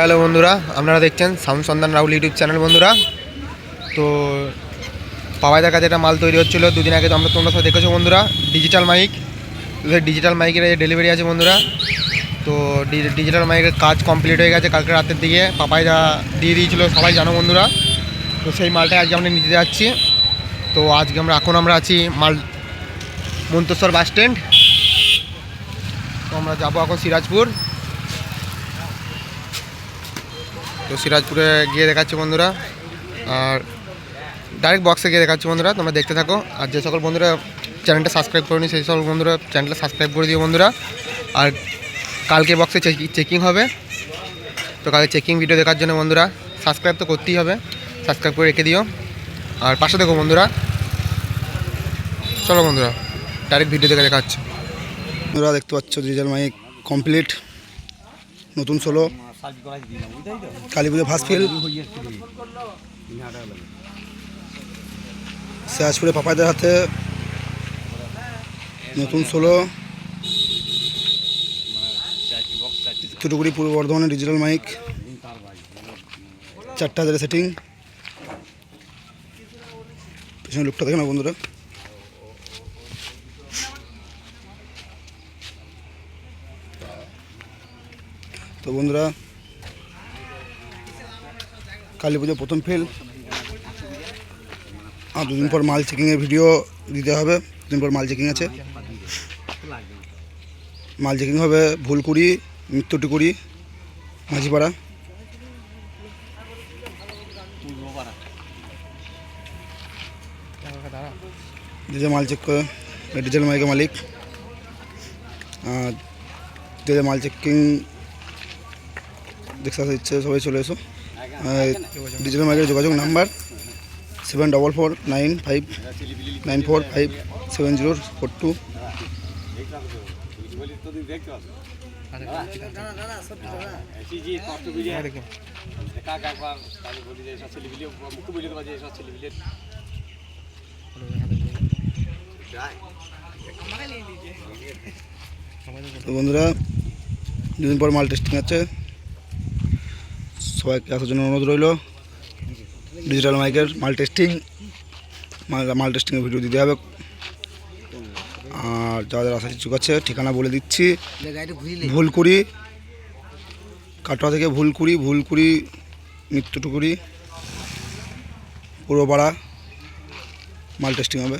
Hello বন্ধুরা, আপনারা দেখছেন সাউন্ড সন্ধান রাহুল ইউটিউব চ্যানেল বন্ধুরা। তো পাওয়াইদার কাছে একটা মাল তৈরি হচ্ছিল, দুদিন আগে তো আমরা তোমরা সব দেখেছ বন্ধুরা ডিজিটাল মাইক ডিজিটাল মাইকের ডেলিভারি আছে বন্ধুরা। তো ডিজিটাল মাইকের কাজ কমপ্লিট হয়ে গেছে কালকে রাতের দিকে। পাপাইদা দিয়ে দিয়েছিলো, সবাই জানো বন্ধুরা। তো সেই মালটা আজকে আমরা নিতে যাচ্ছি। তো আজকে আমরা, এখন আমরা আছি মাল, মন্তেশ্বর বাস স্ট্যান্ড। তো আমরা যাব এখন সিরাজপুর। তো সিরাজপুরে গিয়ে দেখাচ্ছি বন্ধুরা। আর ডাইরেক্ট বক্সে গিয়ে দেখাচ্ছি বন্ধুরা, তোমরা দেখতে থাকো। আর যে সকল বন্ধুরা চ্যানেলটা সাবস্ক্রাইব করেনি, সেই সকল বন্ধুরা চ্যানেলটা সাবস্ক্রাইব করে দিও বন্ধুরা। আর কালকে বক্সে চেকিং হবে। তো কালকে চেকিং ভিডিও দেখার জন্য বন্ধুরা সাবস্ক্রাইব তো করতেই হবে। সাবস্ক্রাইব করে রেখে দিও। আর পাশে দেখো বন্ধুরা। চলো বন্ধুরা ডাইরেক্ট ভিডিও দেখে দেখাচ্ছি। তোমরা দেখতে পাচ্ছ ডিজিটাল মাইক কমপ্লিট নতুন ষোলো কালী ফার্স্ট ফিল পাপাইদের হাতে নতুন ষোলো। চুটুকুড়ি পূর্ব বর্ধমানের ডিজিটাল মাইক চারটা হাজারের সেটিং পেছনে লুকটা দেখে না বন্ধুরা। তো বন্ধুরা কালী পুজো প্রথম ফেল। আর দুদিন পর মাল চেকিংয়ের ভিডিও দিতে হবে। দুদিন পর মাল চেকিং আছে। মাল চেকিং হবে ভুলকুড়ি মৃত্যুটুকুড়ি মাঝিপাড়া। যে মাল চেক করে ডিজেল মাইকের মালিক। যে মাল চেকিং দেখতে ইচ্ছে সবাই চলে এসো। ডিজিটাল মার্কেটের যোগাযোগ number seven double four nine five nine four five seven zero four two. বন্ধুরা, দুদিন পর মাল টেস্টিং আছে। সবাইকে আসার জন্য অনুরোধ রইল। ডিজিটাল মাইকের মাল টেস্টিং মাল টেস্টিংয়ের ভিডিও দিতে হবে। আর যাদের আসার ইচ্ছুক আছে, ঠিকানা বলে দিচ্ছি। ভুল ভুলকুড়ি কাটোয়া থেকে ভুলকুড়ি ভুলকুড়ি মৃত্যুটুকুড়ি পূর্বপাড়া, মাল টেস্টিং হবে।